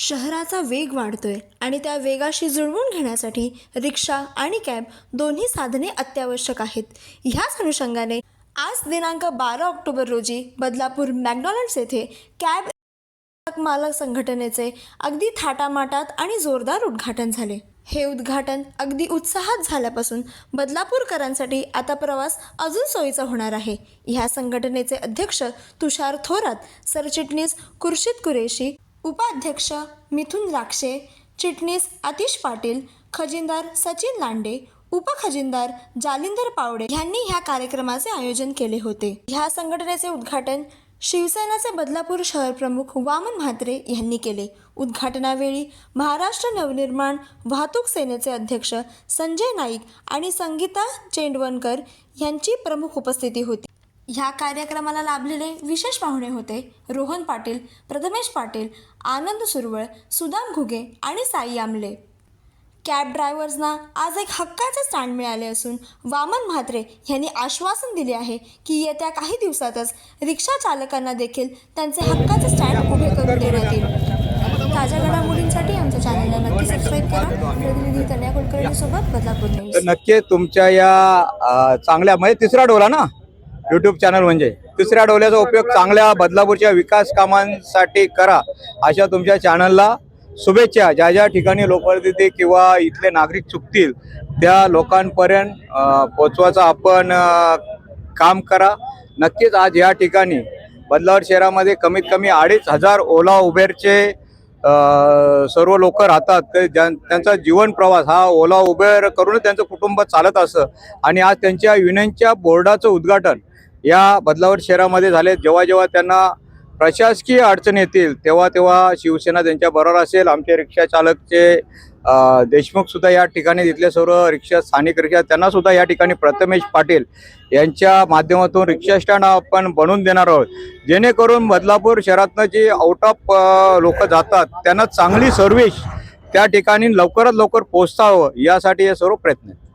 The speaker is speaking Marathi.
शहराचा वेग वाढतोय आणि त्या वेगाशी जुळवून घेण्यासाठी रिक्षा आणि कॅब दोन्ही साधने अत्यावश्यक आहेत. ह्याच अनुषंगाने आज दिनांक बारा ऑक्टोबर रोजी बदलापूर मॅकडॉनल्ड्स येथे कॅब मालक संघटनेचे अगदी थाटामाटात आणि जोरदार उद्घाटन झाले. हे उद्घाटन अगदी उत्साहात झाल्यापासून बदलापूरकरांसाठी आता प्रवास अजून सोयीचा होणार आहे. ह्या संघटनेचे अध्यक्ष तुषार थोरात सरचिटणीस खुर्शीद कुरेशी उपाध्यक्ष मिथुन राक्षे चिटणीस आतिश पाटील खजिनदार सचिन लांडे उपखजिनदार जालिंदर पावडे यांनी ह्या कार्यक्रमाचे आयोजन केले होते. ह्या संघटनेचे उद्घाटन शिवसेनाचे बदलापूर शहर प्रमुख वामन म्हात्रे यांनी केले. उद्घाटनावेळी महाराष्ट्र नवनिर्माण वाहतूक सेनेचे अध्यक्ष संजय नाईक आणि संगीता चेंडवणकर यांची प्रमुख उपस्थिती होती. ह्या कार्यक्रमाला लाभलेले विशेष पाहुणे होते रोहन पाटील प्रथमेश पाटील आनंद सुरवळ सुदाम घुगे आणि साई आमले. कॅब ड्रायव्हर्सना आज एक हक्काचे स्टँड मिळाले असून वामन म्हात्रे यांनी आश्वासन दिले आहे की येत्या काही दिवसातच रिक्षा चालकांना देखील त्यांचे हक्काचे स्टँड उभे करून देण्यात येईल. ताज्या घडामोडींसाठी आमच्या चॅनलला नक्की सबस्क्राईब करा. प्रतिनिधी तन्या कुलकर्णीसोबत बदलापूर नक्की तुमच्या या चांगल्या म्हणजे तिसरा डोला ना? यूट्यूब चॅनल म्हणजे. तिसऱ्या डोल्याचा उपयोग चांगल्या बदलापूरच्या विकास कामांसाठी करा अशा तुमच्या चॅनलला शुभेच्छा. ज्या ज्या ठिकाणी लोकप्रतिनिधी किंवा इथले नागरिक चुकतील त्या लोकांपर्यंत पोचवायचा पोचवायचं आपण काम करा. नक्कीच आज या ठिकाणी बदलावर शहरामध्ये कमीत कमी अडीच हजार ओला उबेरचे सर्व लोक राहतात. ते ज्यां- त्यांचा जीवन प्रवास हा ओला उबेर करूनच त्यांचं कुटुंब चालत असं. आणि आज त्यांच्या युनियनच्या बोर्डाचं उद्घाटन या बदलावर शहरामध्ये झाले. जेव्हा जेव्हा त्यांना प्रशासकीय अडचण येतील तेव्हा तेव्हा शिवसेना त्यांच्या बरोबर असेल. आमचे रिक्षा चालकचे देशमुख सुद्धा या ठिकाणी तिथले सर्व रिक्षा स्थानिक रिक्षा त्यांना सुद्धा या ठिकाणी प्रथमेश पाटील यांच्या माध्यमातून रिक्षा स्टँड आपण बनवून देणार आहोत. जेणेकरून बदलापूर शहरातनं जे आउट ऑफ लोक जातात त्यांना चांगली सर्व्हिस त्या ठिकाणी लवकरात लवकर पोहोचतावं यासाठी हे सर्व प्रयत्न आहेत.